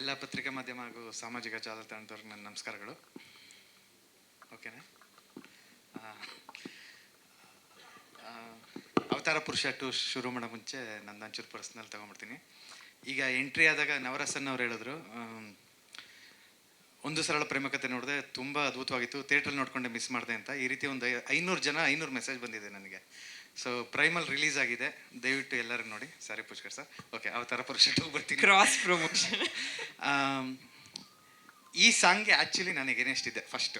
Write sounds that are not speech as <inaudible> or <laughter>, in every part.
ಎಲ್ಲ ಪತ್ರಿಕಾ ಮಾಧ್ಯಮ ಹಾಗೂ ಸಾಮಾಜಿಕ ಜಾಲತಾಣದವ್ರಿಗೆ ನನ್ನ ನಮಸ್ಕಾರಗಳು. ಓಕೆನಾ ಅವತಾರ ಪುರುಷ ಟು ಶುರು ಮಾಡೋ ಮುಂಚೆ ನಂದು ಒಂಚೂರು ಪರ್ಸ್ನಲ್ ತೊಗೊಂಬಿಡ್ತೀನಿ ಈಗ ಎಂಟ್ರಿ ಆದಾಗ ನವರಸನ್ ಅವ್ರು ಹೇಳಿದ್ರು ಒಂದು ಸರಳ ಪ್ರೇಮಕತೆ ನೋಡಿದೆ ತುಂಬ ಅದ್ಭುತವಾಗಿತ್ತು ಥಿಯೇಟ್ರಲ್ಲಿ ನೋಡ್ಕೊಂಡೆ ಮಿಸ್ ಮಾಡಿದೆ ಅಂತ. ಈ ರೀತಿ ಒಂದು ಐನೂರು ಜನ ಐನೂರು ಮೆಸೇಜ್ ಬಂದಿದೆ ನನಗೆ. ಸೊ ಪ್ರೈಮಲ್ ರಿಲೀಸ್ ಆಗಿದೆ. ದಯವಿಟ್ಟು ಎಲ್ಲರೂ ನೋಡಿ. ಸಾರಿ ಪುಷ್ಕರ್ ಸರ್ ಓಕೆ ಅವತಾರ ಪುರುಷ ಟು ಬರ್ತೀನಿ. ಕ್ರಾಸ್ ಪ್ರಮೋಷನ್ ಆಮ್, ಈ ಸಾಂಗ್ಗೆ ಆ್ಯಕ್ಚುಲಿ ನನಗೆ ಇದೆ. First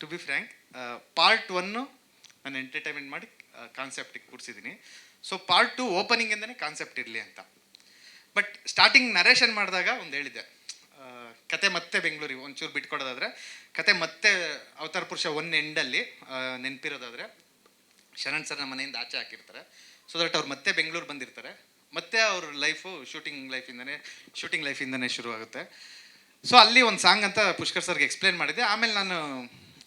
to be frank part one ನಾನು ಎಂಟರ್ಟೈನ್ಮೆಂಟ್ ಮಾಡಿ ಕಾನ್ಸೆಪ್ಟಿಗೆ ಕೂರಿಸಿದ್ದೀನಿ. ಸೊ ಪಾರ್ಟ್ ಟು ಓಪನಿಂಗಿಂದನೇ ಕಾನ್ಸೆಪ್ಟ್ ಇರಲಿ ಅಂತ. ಬಟ್ ಸ್ಟಾರ್ಟಿಂಗ್ ನರೇಷನ್ ಮಾಡಿದಾಗ ಒಂದು ಹೇಳಿದೆ ಕತೆ ಮತ್ತೆ ಬೆಂಗಳೂರಿಗೆ ಒಂಚೂರು ಬಿಟ್ಕೊಡೋದಾದರೆ ಕತೆ ಮತ್ತೆ ಅವತಾರ ಪುರುಷ ಒನ್ ಎಂಡಲ್ಲಿ ನೆನಪಿರೋದಾದ್ರೆ ಶರಣ್ ಸರ್ ನಮ್ಮ ಮನೆಯಿಂದ ಆಚೆ ಹಾಕಿರ್ತಾರೆ. ಸೊ ದಟ್ ಅವ್ರು ಮತ್ತೆ ಬೆಂಗಳೂರು ಬಂದಿರ್ತಾರೆ. ಮತ್ತೆ ಅವ್ರ ಲೈಫು ಶೂಟಿಂಗ್ ಲೈಫಿಂದನೇ ಶೂಟಿಂಗ್ ಲೈಫಿಂದನೇ ಶುರು ಆಗುತ್ತೆ ಸೊ ಅಲ್ಲಿ ಒಂದು ಸಾಂಗ್ ಅಂತ ಪುಷ್ಕರ್ ಸರ್ಗೆ ಎಕ್ಸ್ಪ್ಲೇನ್ ಮಾಡಿದ್ದೆ. ಆಮೇಲೆ ನಾನು,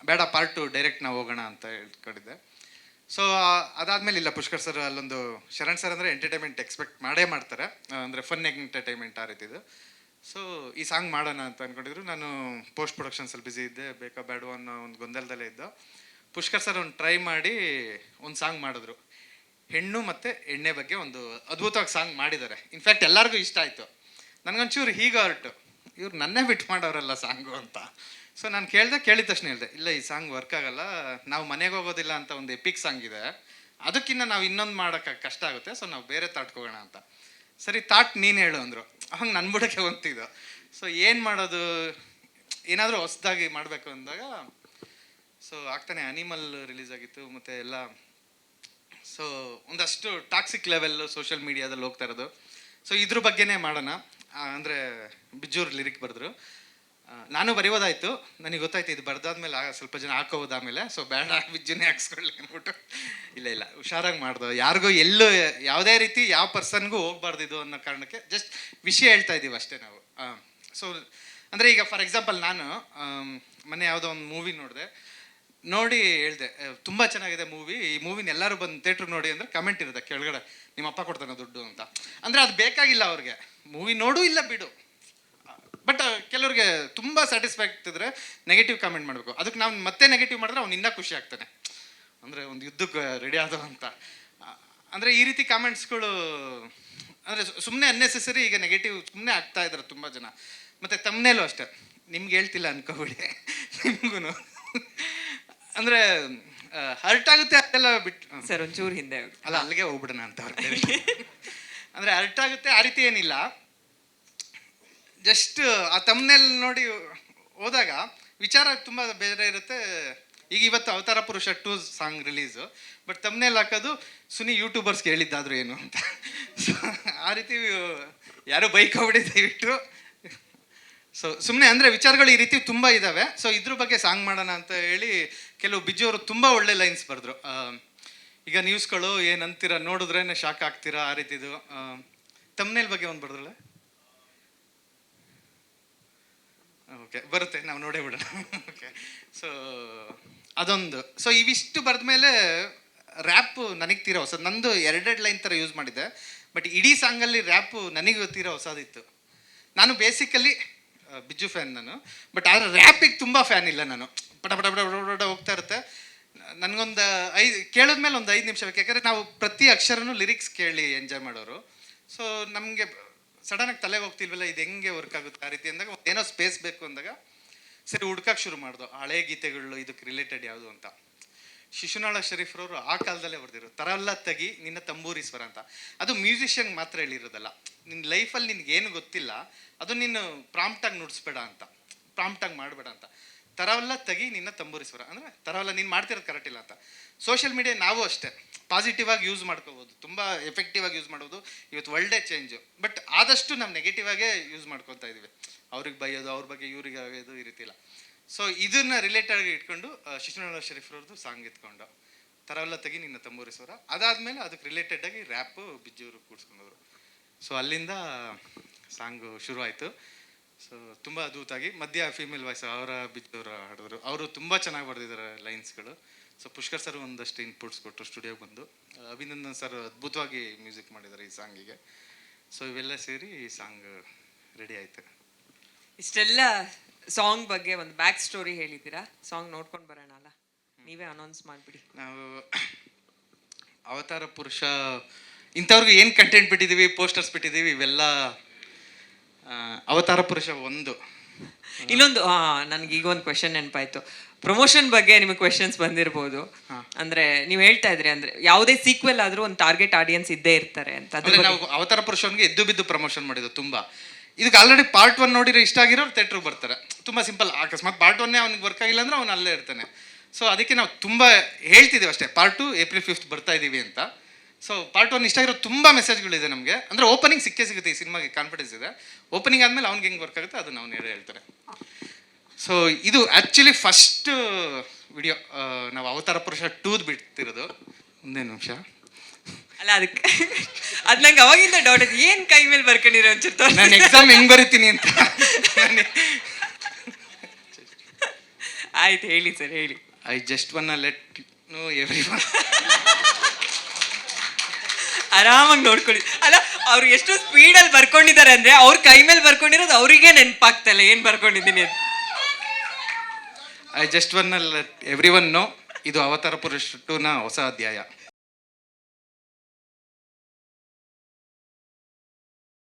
ಬೇಡ ಪಾರ್ಟ್ ಟು ಡೈರೆಕ್ಟ್ ನಾವು ಹೋಗೋಣ ಅಂತ ಹೇಳ್ಕೊಂಡಿದ್ದೆ. ಸೊ ಅದಾದಮೇಲೆ ಇಲ್ಲ, ಪುಷ್ಕರ್ ಸರ್ ಅಲ್ಲೊಂದು, ಶರಣ್ ಸರ್ ಅಂದರೆ ಎಂಟರ್ಟೈನ್ಮೆಂಟ್ ಎಕ್ಸ್ಪೆಕ್ಟ್ ಮಾಡೇ ಮಾಡ್ತಾರೆ. ಅಂದರೆ ಫನ್ ಎಂಟರ್ಟೈನ್ಮೆಂಟ್ ಆ ರೀತಿದು. ಸೊ ಈ ಸಾಂಗ್ ಮಾಡೋಣ ಅಂತ ಅಂದ್ಕೊಂಡಿದ್ರು ನಾನು ಪೋಸ್ಟ್ ಪ್ರೊಡಕ್ಷನ್ಸಲ್ಲಿ ಬ್ಯುಸಿ ಇದ್ದೆ. ಬೇಕಾ ಬೇಡ ಅನ್ನೋ ಒಂದು ಗೊಂದಲದಲ್ಲೇ ಇದ್ದು. ಪುಷ್ಕರ್ ಸರ್ ಒಂದು ಟ್ರೈ ಮಾಡಿ ಒಂದು ಸಾಂಗ್ ಮಾಡಿದ್ರು. ಹೆಣ್ಣು ಮತ್ತು ಎಣ್ಣೆ ಬಗ್ಗೆ ಒಂದು ಅದ್ಭುತವಾಗಿ ಸಾಂಗ್ ಮಾಡಿದ್ದಾರೆ. ಇನ್ಫ್ಯಾಕ್ಟ್ ಎಲ್ಲರಿಗೂ ಇಷ್ಟ ಆಯಿತು. ನನಗೊಂಚೂರು ಹೀಗೆ ಹೊರಟು. ಇವ್ರು ನನ್ನೇ ಬಿಟ್ಟು ಮಾಡೋರಲ್ಲ ಸಾಂಗು ಅಂತ. ಸೊ ನಾನು ಕೇಳಿದೆ, ಕೇಳಿದ ತಕ್ಷಣ ಹೇಳಿದೆ, ಇಲ್ಲ, ಈ ಸಾಂಗ್ ವರ್ಕ್ ಆಗಲ್ಲ. ನಾವು ಮನೆಗೆ ಹೋಗೋದಿಲ್ಲ ಅಂತ ಒಂದು ಎಪಿಕ್ ಸಾಂಗ್ ಇದೆ. ಅದಕ್ಕಿಂತ ನಾವು ಇನ್ನೊಂದು ಮಾಡೋಕ್ಕೆ ಕಷ್ಟ ಆಗುತ್ತೆ. ಸೊ ನಾವು ಬೇರೆ ತಾಟ್ಕೋಗೋಣ ಅಂತ. ಸರಿ ತಾಟ್ ನೀನು ಹೇಳು, ಅಂದರು. ಹಂಗೆ ನನ್ನ ಬುಡಕ್ಕೆ <laughs> ಹೊಂತಿದ್ದು ಸೊ ಏನು ಮಾಡೋದು? ಏನಾದರೂ ಹೊಸ್ದಾಗಿ ಮಾಡಬೇಕು ಅಂದಾಗ ಸೊ ಆಗ್ತಾನೆ ಅನಿಮಲ್ ರಿಲೀಸ್ ಆಗಿತ್ತು, ಮತ್ತು ಎಲ್ಲ ಸೊ ಒಂದಷ್ಟು ಟಾಕ್ಸಿಕ್ ಲೆವೆಲ್ ಸೋಷಿಯಲ್ ಮೀಡಿಯಾದಲ್ಲಿ ಹೋಗ್ತಾ ಇರೋದು. ಸೊ ಇದ್ರ ಬಗ್ಗೆನೇ ಮಾಡೋಣ. ಅಂದರೆ ಬಿಜ್ಜೂರು ಲಿರಿಕ್ ಬರೆದ್ರು. ನಾನು ಬರೆಯೋದಾಯ್ತು. ನನಗೆ ಗೊತ್ತಾಯ್ತು, ಇದು ಬರ್ದಾದ್ಮೇಲೆ ಸ್ವಲ್ಪ ಜನ ಹಾಕೋದಾದ್ಮೇಲೆ ಸೊ ಬೇಡ, ಬಿಜ್ಜುನೇ ಹಾಕ್ಸ್ಕೊಳ್ಳಿ ಅಂದ್ಬಿಟ್ಟು. ಇಲ್ಲ ಇಲ್ಲ, ಹುಷಾರಾಗಿ ಮಾಡ್ದು. ಯಾರಿಗೂ ಎಲ್ಲೂ ಯಾವುದೇ ರೀತಿ ಯಾವ ಪರ್ಸನ್ಗೂ ಹೋಗ್ಬಾರ್ದು ಇದು ಅನ್ನೋ ಕಾರಣಕ್ಕೆ ಜಸ್ಟ್ ವಿಷಯ ಹೇಳ್ತಾ ಇದ್ದೀವಿ ಅಷ್ಟೇ ನಾವು. ಸೊ ಅಂದರೆ ಈಗ ಫಾರ್ ಎಕ್ಸಾಂಪಲ್ ನಾನು ಮೊನ್ನೆ ಯಾವುದೋ ಒಂದು ಮೂವಿ ನೋಡಿದೆ. ನೋಡಿ ಹೇಳಿದೆ ತುಂಬ ಚೆನ್ನಾಗಿದೆ ಮೂವಿ ಈ ಮೂವಿನ ಎಲ್ಲರೂ ಬಂದು ಥಿಯೇಟ್ರಿಗೆ ನೋಡಿ ಅಂದರೆ ಕಮೆಂಟ್ ಇರುತ್ತೆ ಕೆಳಗಡೆ, ನಿಮ್ಮ ಅಪ್ಪ ಕೊಡ್ತಾನೆ ದುಡ್ಡು ಅಂತ. ಅಂದರೆ ಅದು ಬೇಕಾಗಿಲ್ಲ ಅವ್ರಿಗೆ. ಮೂವಿ ನೋಡು ಇಲ್ಲ ಬಿಡು. ಬಟ್ ಕೆಲವ್ರಿಗೆ ತುಂಬ ಸ್ಯಾಟಿಸ್ಫ್ಯಾಕ್ಟ್ ಇದ್ರೆ ನೆಗೆಟಿವ್ ಕಾಮೆಂಟ್ ಮಾಡಬೇಕು. ಅದಕ್ಕೆ ನಾವು ಮತ್ತೆ ನೆಗೆಟಿವ್ ಮಾಡಿದ್ರೆ ಅವ್ನು ಇನ್ನೂ ಖುಷಿ ಆಗ್ತಾನೆ. ಅಂದರೆ ಒಂದು ಯುದ್ಧಕ್ಕೆ ರೆಡಿ ಆದ ಅಂತ. ಅಂದರೆ ಈ ರೀತಿ ಕಾಮೆಂಟ್ಸ್ಗಳು ಅಂದರೆ ಸುಮ್ಮನೆ ಅನ್ನೆಸೆಸರಿ ಈಗ ನೆಗೆಟಿವ್ ಸುಮ್ಮನೆ ಆಗ್ತಾ ಇದ್ದಾರೆ ತುಂಬ ಜನ. ಮತ್ತು ತಮ್ಮನೇಲೂ ಅಷ್ಟೇ. ನಿಮ್ಗೆ ಹೇಳ್ತಿಲ್ಲ ಅನ್ಕೋಬೇಡಿ. <laughs> ನಿಮಗೂ ಅಂದರೆ ಹರ್ಟ್ ಆಗುತ್ತೆ ಅದೆಲ್ಲ ಬಿಟ್ಟು ಸರ್ ಒಂಚೂರು ಹಿಂದೆ ಅಲ್ಲ ಅಲ್ಲಿಗೆ ಹೋಗ್ಬಿಡೋಣ ಅಂತ <laughs> ಅಂದ್ರೆ ಅಂದರೆ ಹರ್ಟ್ ಆಗುತ್ತೆ ಆ ರೀತಿ ಏನಿಲ್ಲ. ಜಸ್ಟ್ ಆ ತಮ್ಮನೇಲಿ ನೋಡಿ ಹೋದಾಗ ವಿಚಾರ ತುಂಬ ಬೇರೆ ಇರುತ್ತೆ. ಈಗ ಇವತ್ತು Avatara Purusha two song release but ತಮ್ಮನೇಲಿ ಹಾಕೋದು ಸುನಿ ಯೂಟ್ಯೂಬರ್ಸ್ಗೆ ಹೇಳಿದ್ದಾದ್ರು ಏನು ಅಂತ. ಸೊ ಆ ರೀತಿ ಯಾರು ಬೈಕ್ ಹೋಗ್ಬಿಡಿ ದಯವಿಟ್ಟು. ಸೊ ಸುಮ್ಮನೆ ಅಂದರೆ ವಿಚಾರಗಳು ಈ ರೀತಿ ತುಂಬ ಇದ್ದಾವೆ ಸೊ ಇದ್ರ ಬಗ್ಗೆ ಸಾಂಗ್ ಮಾಡೋಣ ಅಂತ ಹೇಳಿ ಕೆಲವು ಬಿಜಿಯವರು ತುಂಬ ಒಳ್ಳೆ ಲೈನ್ಸ್ ಬರೆದ್ರು. ಈಗ ನ್ಯೂಸ್ಗಳು ಏನಂತೀರ ನೋಡಿದ್ರೇನೆ ಶಾಕ್ ಆಗ್ತೀರಾ ಆ ರೀತಿದು. ತಮ್ಮನೇಲ್ ಬಗ್ಗೆ ಒಂದು ಬರೆದ್ರಲ್ಲ? ಓಕೆ ಬರುತ್ತೆ. ನಾವು ನೋಡೇ ಬಿಡೋಣ. ಓಕೆ ಸೊ ಅದೊಂದು. ಸೊ ಇವಿಷ್ಟು ಬರೆದ್ಮೇಲೆ ರ್ಯಾಪು ನನಗೆ ತೀರಾ ಹೊಸದು. ನಂದು ಎರಡೆರಡು ಲೈನ್ ಥರ ಯೂಸ್ ಮಾಡಿದ್ದೆ. ಬಟ್ ಇಡೀ ಸಾಂಗಲ್ಲಿ ರ್ಯಾಪು ನನಗೆ ತೀರಾ ಹೊಸದಿತ್ತು. ನಾನು ಬೇಸಿಕಲಿ ಬಿಜ್ಜು ಫ್ಯಾನ್ ನಾನು. ಬಟ್ ಆದರೆ ರ್ಯಾಪಿಗೆ ತುಂಬ ಫ್ಯಾನ್ ಇಲ್ಲ ನಾನು. ಪಟ ಪಟ ಪಟ ಪಟ ಹೋಗ್ತಾ ಇರುತ್ತೆ. ನನಗೊಂದು ಐದು, ಕೇಳಿದ್ಮೇಲೆ ಒಂದು ಐದು ನಿಮಿಷ ಬೇಕು. ಯಾಕಂದರೆ ನಾವು ಪ್ರತಿ ಅಕ್ಷರನೂ ಲಿರಿಕ್ಸ್ ಕೇಳಿ ಎಂಜಾಯ್ ಮಾಡೋರು. ಸೊ ನಮಗೆ ಸಡನ್ನಾಗಿ ತಲೆಗೆ ಹೋಗ್ತಿಲ್ವಲ್ಲ, ಇದು ಹೆಂಗೆ ವರ್ಕ್ ಆಗುತ್ತೆ ಆ ರೀತಿ ಅಂದಾಗ ಏನೋ ಸ್ಪೇಸ್ ಬೇಕು ಅಂದಾಗ ಸರಿ ಹುಡ್ಕಕ್ಕೆ ಶುರು ಮಾಡ್ದು. ಹಳೆ ಗೀತೆಗಳು, ಇದಕ್ಕೆ ರಿಲೇಟೆಡ್ ಯಾವುದು ಅಂತ. ಶಿಶುನಾಳ ಶರೀಫ್ರವರು ಆ ಕಾಲದಲ್ಲೇ ಬರೆದಿರು ತರಲ್ಲ ತಗಿ ನಿನ್ನ ತಂಬೂರೀಶ್ವರ ಅಂತ. ಅದು ಮ್ಯೂಸಿಷಿಯನ್ ಮಾತ್ರ ಹೇಳಿರೋದಲ್ಲ. ನಿನ್ನ ಲೈಫಲ್ಲಿ ನಿನ್ಗೆ ಏನು ಗೊತ್ತಿಲ್ಲ, ಅದು ನೀನು ಪ್ರಾಂಪ್ಟಾಗಿ ನುಡಿಸ್ಬೇಡ ಅಂತ. ಪ್ರಾಂಪ್ಟಾಗಿ ಮಾಡಬೇಡ ಅಂತ. ತರವಲ್ಲ ತಗಿ ನಿನ್ನ ತಂಬೂರಿಸ್ವರ ಅಂದರೆ ತರವಲ್ಲ ನೀನು ಮಾಡ್ತಿರೋದು ಕರೆಕ್ಟ್ ಇಲ್ಲ ಅಂತ. ಸೋಷಿಯಲ್ ಮೀಡಿಯಾ ನಾವು ಅಷ್ಟೇ. ಪಾಸಿಟಿವ್ ಆಗಿ ಯೂಸ್ ಮಾಡ್ಕೋಬೋದು. ತುಂಬ ಎಫೆಕ್ಟಿವ್ ಆಗಿ ಯೂಸ್ ಮಾಡೋದು ಇವತ್ತು ಒಳ್ಳೆ ಚೇಂಜು ಬಟ್ ಆದಷ್ಟು ನಾವು ನೆಗೆಟಿವ್ ಆಗೇ ಯೂಸ್ ಮಾಡ್ಕೊತಾ ಇದೀವಿ ಅವ್ರಿಗೆ ಬೈಯೋದು, ಅವ್ರ ಬಗ್ಗೆ ಇವ್ರಿಗೆ ಆಗೋದು ಈ ರೀತಿ ಇಲ್ಲ. ಸೊ ಇದನ್ನ ರಿಲೇಟೆಡ್ ಆಗಿ ಇಟ್ಕೊಂಡು ಶಿಶುನಾಳ ಶರೀಫ್ರವ್ರದ್ದು ಸಾಂಗ್ ಎತ್ಕೊಂಡು. ತರವೆಲ್ಲ ತೆಗಿ ನಿನ್ನ ತಂಬೂರಿ ಸ್ವರ ಅದಾದ್ಮೇಲೆ ಅದಕ್ಕೆ ರಿಲೇಟೆಡ್ ಆಗಿ ರ್ಯಾಪು ಬಿಜ್ಜೂರು ಕೂಡಿಸ್ಕೊಂಡವರು. ಸೊ ಅಲ್ಲಿಂದ ಸಾಂಗು ಶುರು ಆಯಿತು ಸೊ ತುಂಬ ಅದ್ಭುತಾಗಿ ಮಧ್ಯ ಫೀಮೇಲ್ ವಾಯ್ಸ್ ಅವರ ಬಿದ್ದವರು ಹಾಡಿದ್ರು. ಅವರು ತುಂಬ ಚೆನ್ನಾಗಿ ಬರೆದಿದ್ದಾರೆ ಲೈನ್ಸ್ಗಳು ಸೊ ಪುಷ್ಕರ್ ಸರ್ ಒಂದಷ್ಟು ಇನ್ಪುಟ್ಸ್ ಕೊಟ್ಟರು ಸ್ಟುಡಿಯೋಗೆ ಬಂದು. ಅಭಿನಂದನ್ ಸರ್ ಅದ್ಭುತವಾಗಿ ಮ್ಯೂಸಿಕ್ ಮಾಡಿದ್ದಾರೆ ಈ ಸಾಂಗಿಗೆ ಸೊ ಇವೆಲ್ಲ ಸೇರಿ ಈ ಸಾಂಗ್ ರೆಡಿ ಆಯಿತು. ಇಷ್ಟೆಲ್ಲ ಸಾಂಗ್ ಬಗ್ಗೆ ಒಂದು ಬ್ಯಾಕ್ ಸ್ಟೋರಿ ಹೇಳಿದ್ದೀರಾ? ಸಾಂಗ್ ನೋಡ್ಕೊಂಡು ಬರೋಣ ಅಲ್ಲ? ನೀವೇ ಅನೌನ್ಸ್ ಮಾಡಿಬಿಡಿ. ನಾವು ಅವತಾರ ಪುರುಷ ಇಂಥವ್ರಿಗೆ ಏನು ಕಂಟೆಂಟ್ ಬಿಟ್ಟಿದ್ದೀವಿ ಪೋಸ್ಟರ್ಸ್ ಬಿಟ್ಟಿದ್ದೀವಿ ಇವೆಲ್ಲ ಅವತಾರ ಪುರುಷ ಒಂದು. ಇನ್ನೊಂದು ಹಾ ನನಗೆ ಈಗ ಒಂದು ಕ್ವೆಶನ್ ನೆನಪಾಯ್ತು. ಪ್ರಮೋಷನ್ ಬಗ್ಗೆ ನಿಮಗೆ ಕ್ವೆಶನ್ಸ್ ಬಂದಿರ್ಬೋದು. ಅಂದ್ರೆ ನೀವು ಹೇಳ್ತಾ ಇದ್ರಿ ಅಂದ್ರೆ ಯಾವುದೇ ಸೀಕ್ವೆಲ್ ಆದ್ರೂ ಒಂದು ಟಾರ್ಗೆಟ್ ಆಡಿಯನ್ಸ್ ಇದ್ದೇ ಇರ್ತಾರೆ ಅಂತ. ಅದ್ರ ನಾವು ಅವತಾರ ಪುರುಷನ್ಗೆ ಎದ್ದು ಬಿದ್ದು ಪ್ರಮೋಷನ್ ಮಾಡಿದ್ದು ತುಂಬಾ. ಇದಕ್ಕೆ ಆಲ್ರೆಡಿ ಪಾರ್ಟ್ ಒನ್ ನೋಡಿರೋ ಇಷ್ಟ ಆಗಿರೋರು ಥಿಯೇಟ್ರಿಗೆ ಬರ್ತಾರೆ. ತುಂಬ ಸಿಂಪಲ್ ಅಕಸ್ಮಾತ್ ಪಾರ್ಟ್ ಒನ್ನೇ ಅವ್ನಿಗೆ ವರ್ಕ್ ಆಗಿಲ್ಲ ಅಂದ್ರೆ ಅವ್ನು ಅಲ್ಲೇ ಇರ್ತಾನೆ. ಸೊ ಅದಕ್ಕೆ ನಾವು ತುಂಬ ಹೇಳ್ತಿದ್ದೀವಿ ಅಷ್ಟೇ ಪಾರ್ಟ್ ಟು ಏಪ್ರಿಲ್ ಫಿಫ್ತ್ ಬರ್ತಾ ಇದ್ದೀವಿ ಅಂತ. ಸೊ ಪಾರ್ಟ್ ಒನ್ ಇಷ್ಟ ಆಗಿರೋ ತುಂಬ ಮೆಸೇಜ್ಗಳಿದೆ ನಮಗೆ. ಅಂದರೆ ಓಪನಿಂಗ್ ಸಿಕ್ಕೇ ಸಿಗುತ್ತೆ, ಈ ಸಿನಿಮಾಗೆ ಕಾನ್ಫಿಡೆನ್ಸ್ ಇದೆ. ಓಪನಿಂಗ್ ಆದಮೇಲೆ ಅವ್ನಿಗೆ ಹೆಂಗೆ ವರ್ಕ್ ಆಗುತ್ತೆ ಅದನ್ನು ಅವ್ನು ಹೇಳ್ತಾರೆ. ಸೊ ಇದು ಆ್ಯಕ್ಚುಲಿ ಫಸ್ಟ್ ವಿಡಿಯೋ ನಾವು ಅವತಾರ ಪುರುಷ ಟೂದ್ ಬಿಡ್ತಿರೋದು. ಒಂದೇ ನಿಮಿಷ. ಅಲ್ಲ ಅದಕ್ಕೆ ಅದು ನಂಗೆ ಅವಾಗಿಂದ ಡೌಟ್ ಇದೆ ಏನು ಕೈ ಮೇಲೆ ಬರ್ಕೊಂಡಿರೋ ತೋರ್ಸಿ. ನಾನು ಎಕ್ಸಾಮ್ ಹೆಂಗ್ ಬರಿತೀನಿ ಅಂತ. ಆಯ್ತು ಹೇಳಿ ಸರ್ ಹೇಳಿ. I just want let know everyone ಆರಾಮಾಗಿ ನೋಡ್ಕೊಳ್ಳಿ. ಅಲ್ಲ ಅವ್ರು ಎಷ್ಟು ಸ್ಪೀಡಲ್ಲಿ ಬರ್ಕೊಂಡಿದ್ದಾರೆ ಅಂದ್ರೆ ಅವ್ರ ಕೈ ಮೇಲೆ ಬರ್ಕೊಂಡಿರೋದು ಅವರಿಗೆ ನೆನಪಾಗ್ತಲ್ಲ ಏನು ಬರ್ಕೊಂಡಿದ್ದೀನಿ ಅಂತ. I just want let everyone know ಇದು ಅವತಾರ ಪುರುಷ ಟೂನ ಹೊಸ ಅಧ್ಯಾಯ.